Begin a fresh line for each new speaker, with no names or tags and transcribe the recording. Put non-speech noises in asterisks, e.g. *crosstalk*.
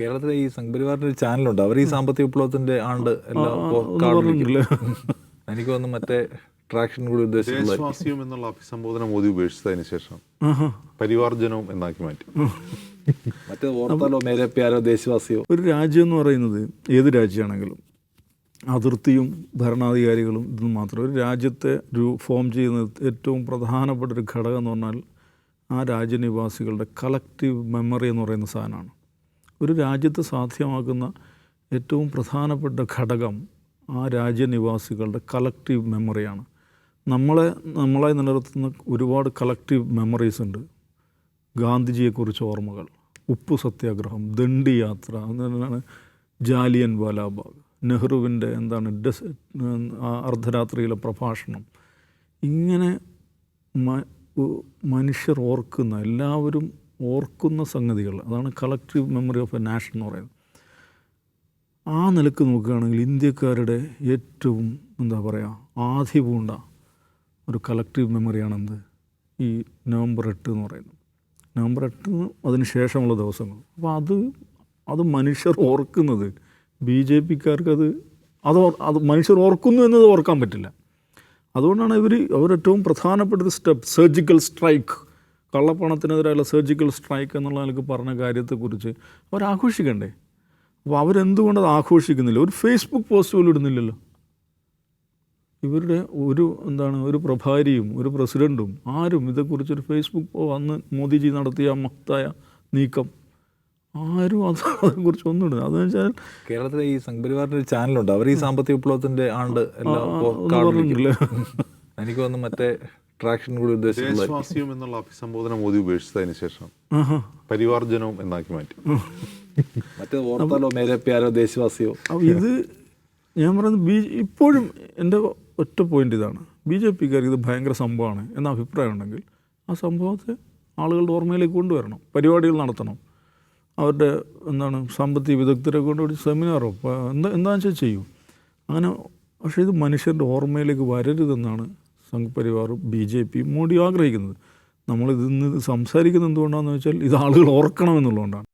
കേരളത്തിലെ ഈ സംഘപരിവാറിന്റെ ഒരു ചാനലുണ്ട്. അവർ ഈ സാമ്പത്തിക വിപ്ലവത്തിന്റെ ആണ്ട് എല്ലാം? എനിക്ക് തോന്നുന്നു മറ്റേ ട്രാക്ഷൻ കൂടി ഉദ്ദേശിച്ചുള്ള
ദേശവാസിയും എന്നുള്ള അഭിസംബോധന മോദി ഉപേക്ഷിച്ചതിന് ശേഷം. പരിവാർജനവും എന്നാക്കി മാറ്റി.
മറ്റേ ഓർത്താലോ മേരെ പ്യാരോ ദേശവാസിയോ?
ഒരു രാജ്യം എന്ന് പറയുന്നത് ഏത് രാജ്യമാണെങ്കിലും അതിർത്തിയും ഭരണാധികാരികളും ഇതൊന്നും മാത്രം. ഒരു രാജ്യത്തെ ഒരു ഫോം ചെയ്യുന്ന ഏറ്റവും പ്രധാനപ്പെട്ട ഒരു ഘടകം എന്ന് പറഞ്ഞാൽ ആ രാജ്യനിവാസികളുടെ കളക്റ്റീവ് മെമ്മറി എന്ന് പറയുന്ന സാധനമാണ്. ഒരു രാജ്യത്ത് സാധ്യമാക്കുന്ന ഏറ്റവും പ്രധാനപ്പെട്ട ഘടകം ആ രാജ്യനിവാസികളുടെ കളക്റ്റീവ് മെമ്മറിയാണ് നമ്മളെ നമ്മളെ നിലനിർത്തുന്ന ഒരുപാട് കളക്റ്റീവ് മെമ്മറീസ് ഉണ്ട്. ഗാന്ധിജിയെക്കുറിച്ച് ഓർമ്മകൾ ഉപ്പ് സത്യാഗ്രഹം ദണ്ഡി യാത്ര എന്താണ് ജാലിയൻ വാലാബാഗ് നെഹ്റുവിന്റെ എന്താണ് ഡെസ് അർദ്ധരാത്രിയിലെ പ്രഭാഷണം. ഇങ്ങനെ മനുഷ്യർ ഓർക്കുന്ന എല്ലാവരും ഓർക്കുന്ന സംഗതികൾ. അതാണ് collective memory of a nation എന്ന് പറയുന്നത്. ആ നിലയ്ക്ക് നോക്കുകയാണെങ്കിൽ ഇന്ത്യക്കാരുടെ ഏറ്റവും എന്താ പറയുക ആധി പൂണ്ട ഒരു കളക്റ്റീവ് മെമ്മറിയാണെന്ത് ഈ നവംബർ എട്ട് എന്ന് പറയുന്നത്. നവംബർ എട്ടിന് അതിന് ശേഷമുള്ള ദിവസങ്ങൾ. അപ്പോൾ അത് അത് മനുഷ്യർ ഓർക്കുന്നത്. ബി ജെ പിക്കാർക്ക് അത് അത് അത് മനുഷ്യർ ഓർക്കുന്നു എന്നത് ഓർക്കാൻ പറ്റില്ല. അതുകൊണ്ടാണ് ഇവർ അവരേറ്റവും പ്രധാനപ്പെട്ട സ്റ്റെപ്പ് സർജിക്കൽ സ്ട്രൈക്ക് കള്ളപ്പണത്തിനെതിരായുള്ള സർജിക്കൽ സ്ട്രൈക്ക് എന്നുള്ള നിലയ്ക്ക് പറഞ്ഞ കാര്യത്തെക്കുറിച്ച് അവർ ആഘോഷിക്കണ്ടേ? അപ്പോൾ അവരെന്തുകൊണ്ട് അത് ആഘോഷിക്കുന്നില്ല? ഒരു ഫേസ്ബുക്ക് പോസ്റ്റ് പോലും ഇടുന്നില്ലല്ലോ. ഇവരുടെ ഒരു എന്താണ് ഒരു പ്രഭാരിയും ഒരു പ്രസിഡന്റും ആരും ഇതേക്കുറിച്ചൊരു ഫേസ്ബുക്ക് അന്ന് മോദിജി നടത്തിയ മഹത്തായ നീക്കം ആരും അത് *laughs* അതിനെക്കുറിച്ച് ഒന്നും ഇടുന്നത് അതെന്ന് വെച്ചാൽ
കേരളത്തിലെ ഈ സംഘപരിവാറിന്റെ ഒരു ചാനലുണ്ട്. അവർ ഈ സാമ്പത്തിക വിപ്ലവത്തിന്റെ ആണ്ട് എല്ലാം
ആ, ഒന്ന്
കാർഡ്
പറഞ്ഞിട്ടില്ലേ? *laughs*
എനിക്ക് തോന്നുന്നു മറ്റേ ട്രാക്ഷൻ കൂടി
ഉദ്ദേശിച്ചു എന്നുള്ള അഭിസംബോധന മോദി ഉപേക്ഷിച്ചതിന് ശേഷം പരിവാർജനവും എന്നാക്കി മാറ്റി.
മറ്റേ ഓർത്താലോ മേരെ പ്യാരോ ദേശവാസിയോ
ഇത് ഞാൻ പറയുന്നത് ബി ഇപ്പോഴും എന്റെ ഒറ്റ പോയിന്റ് ഇതാണ്. ബി ജെ പിക്കാർക്ക് ഇത് ഭയങ്കര സംഭവമാണ് എന്ന അഭിപ്രായം ഉണ്ടെങ്കിൽ ആ സംഭവത്തെ ആളുകളുടെ ഓർമ്മയിലേക്ക് കൊണ്ടുവരണം പരിപാടികൾ നടത്തണം. അവരുടെ എന്താണ് സാമ്പത്തിക വിദഗ്ധരെ കൊണ്ട് ഒരു സെമിനാറോ എന്താ എന്താണെന്ന് വെച്ചാൽ ചെയ്യും. അങ്ങനെ പക്ഷേ ഇത് മനുഷ്യന്റെ ഓർമ്മയിലേക്ക് വരരുതെന്നാണ് സംഘ് പരിവാറും ബി ജെ പിയും മോഡിയും ആഗ്രഹിക്കുന്നത്. നമ്മളിതിന്ന് സംസാരിക്കുന്നത് എന്തുകൊണ്ടാണെന്ന് വെച്ചാൽ ഇത് ആളുകൾ ഓർക്കണം എന്നുള്ളതുകൊണ്ടാണ്.